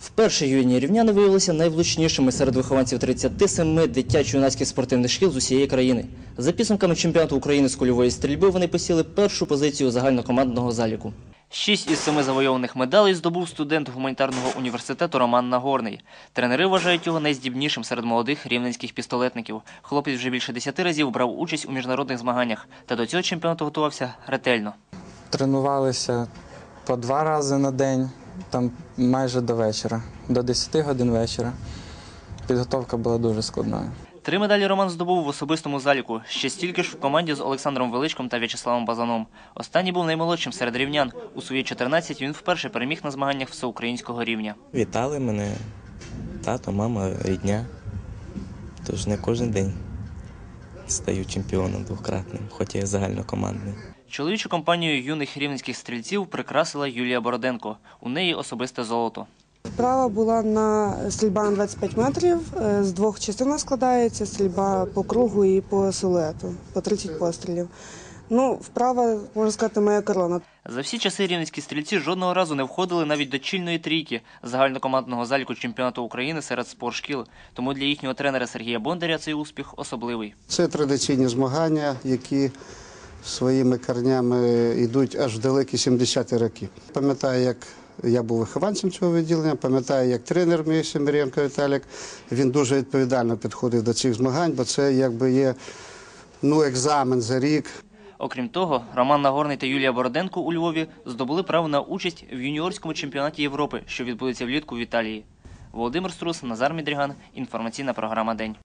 Вперше юні рівняни виявилися найвлучнішими серед вихованців 37 дитячо-юнацьких спортивних шкіл з усієї країни. За підсумками чемпіонату України з кульової стрільби вони посіли першу позицію загальнокомандного заліку. Шість із семи завойованих медалей здобув студент гуманітарного університету Роман Нагорний. Тренери вважають його найздібнішим серед молодих рівненських пістолетників. Хлопець вже більше десяти разів брав участь у міжнародних змаганнях та до цього чемпіонату готувався ретельно. Тренувалися по два рази на день, там майже до вечора, до 10 годин вечора. Підготовка була дуже складною. Три медалі Роман здобув в особистому заліку. Ще стільки ж в команді з Олександром Величком та В'ячеславом Базаном. Останній був наймолодшим серед рівнян. У свої 14 він вперше переміг на змаганнях всеукраїнського рівня. Вітали мене тато, мама, рідня. Тож не кожен день стаю чемпіоном двократним, хоч я загальнокомандний. Чоловічу компанію юних рівненських стрільців прикрасила Юлія Бороденко. У неї особисте золото. Вправа була на стрільба на 25 метрів. е, З двох частин складається стрільба по кругу і по силуету, по 30 пострілів. Ну, вправа, можна сказати, моя корона. За всі часи рівненські стрільці жодного разу не входили навіть до чільної трійки загальнокомандного заліку чемпіонату України серед спортшкіл. Тому для їхнього тренера Сергія Бондаря цей успіх особливий. Це традиційні змагання, які своїми корнями йдуть аж в далекі 70-ті роки. Пам'ятаю, як я був вихованцем цього відділення, пам'ятаю, як тренер мій Семіренко Віталік, він дуже відповідально підходив до цих змагань, бо це якби є ну, екзамен за рік. Окрім того, Роман Нагорний та Юлія Бороденко у Львові здобули право на участь в юніорському чемпіонаті Європи, що відбудеться влітку в Італії. Володимир Струс, Назар Мідріган. Інформаційна програма День.